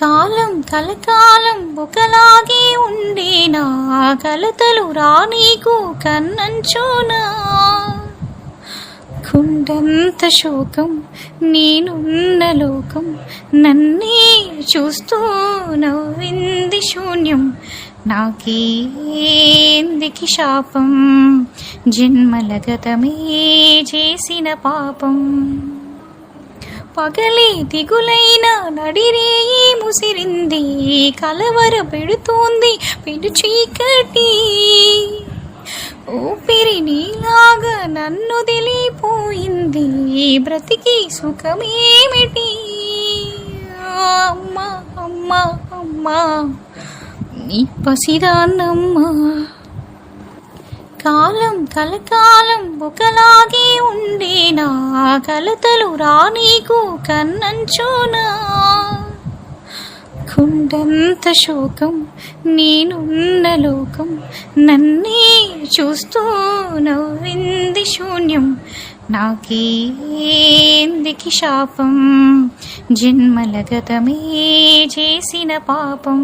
కాలం కలకాలం ఒకలాగే ఉండేనా కలతలు రానీకు కన్నంచోనా. కుండంత శోకం నేనున్న లోకం నన్నే చూస్తూ నవ్వింది శూన్యం. నాకేందికి శాపం? జన్మల గతమే చేసిన పాపం. పగలే దిగులైన నడిరేయే ముసిరింది కలవర పెడుతోంది పెడు చీకటి. ఊపిరి నీలాగా నన్ను తెలిపోయింది బ్రతికి సుఖమేమిటి? అమ్మా అమ్మా అమ్మా నీ పసిదాన్నమ్మా. కాలం కలకాలం ఒకలాగే ఉండేనా కలతలు రానీకు కన్నంచోనా? కుండంత శోకం నేనున్న లోకం నన్నే చూస్తూ నవ్వింది శూన్యం. నాకేందికి శాపం? జన్మల గతమే చేసిన పాపం.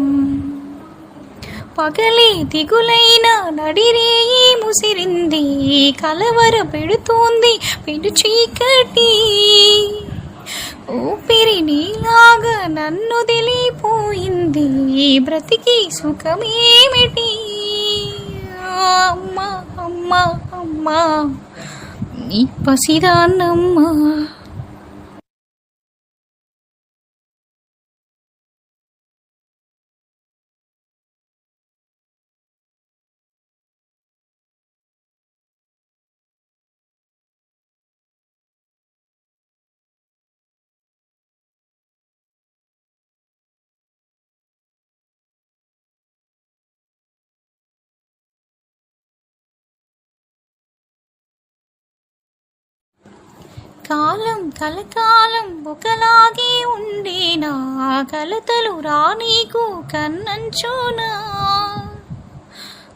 పగలే దిగులైన నడిరే ముసిరింది కలవర పెడుతోంది పెడు చీకటి. ఊపిరి నీలాగా నన్ను తెలిపోయింది బ్రతికి సుఖమేమిటి? అమ్మ అమ్మ అమ్మ. నీ పసిదాన్నమ్మా. కాలం కలకాలం ఒకలాగే ఉండేనా కలతలు రానీకు కన్నంచోనా.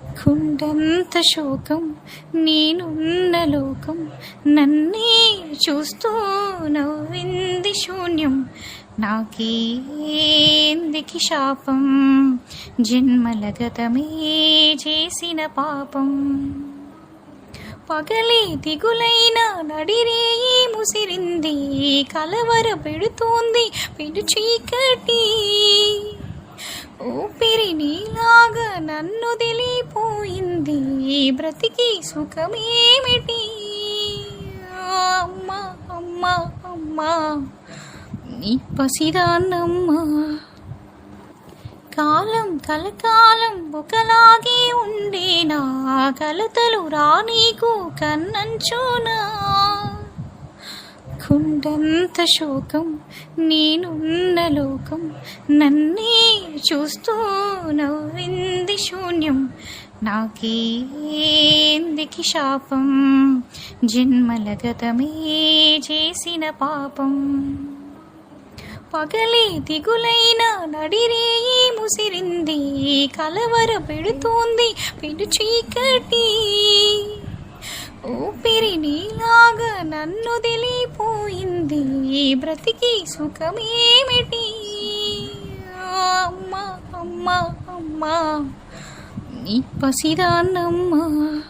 కుండంత శోకం నేనున్న లోకం నన్నే చూస్తూ నవ్వింది శూన్యం. నాకేందికి శాపం? జన్మల గతమే చేసిన పాపం. పగలే దిగులైన నడిరేయి ముసిరింది కలవర పెడుతోంది పెడు చీకటి. ఊపిరి నీలాగా నన్ను దిలిపోయింది బ్రతికి సుఖమేమిటి? అమ్మా అమ్మా అమ్మా నీ పసిదాన్నమ్మా. కాలం కలకాలం ఒకలాగే ఉండే కలతలు రానీకు కన్నంచోనా. కుండంత శోకం నేనున్న లోకం నన్నే చూస్తూ నవ్వింది శూన్యం. నాకేందికి శాపం? జన్మల గతమే చేసిన పాపం. పగలే దిగులైన నడిరేయి ముసిరింది కలవర పెడుతోంది పెడు చీకటి. ఊపిరి నీలాగా నన్ను తెలిపోయింది బ్రతికి సుఖమేమిటి? అమ్మా అమ్మా అమ్మా నీ పసిదాన్నమ్మా.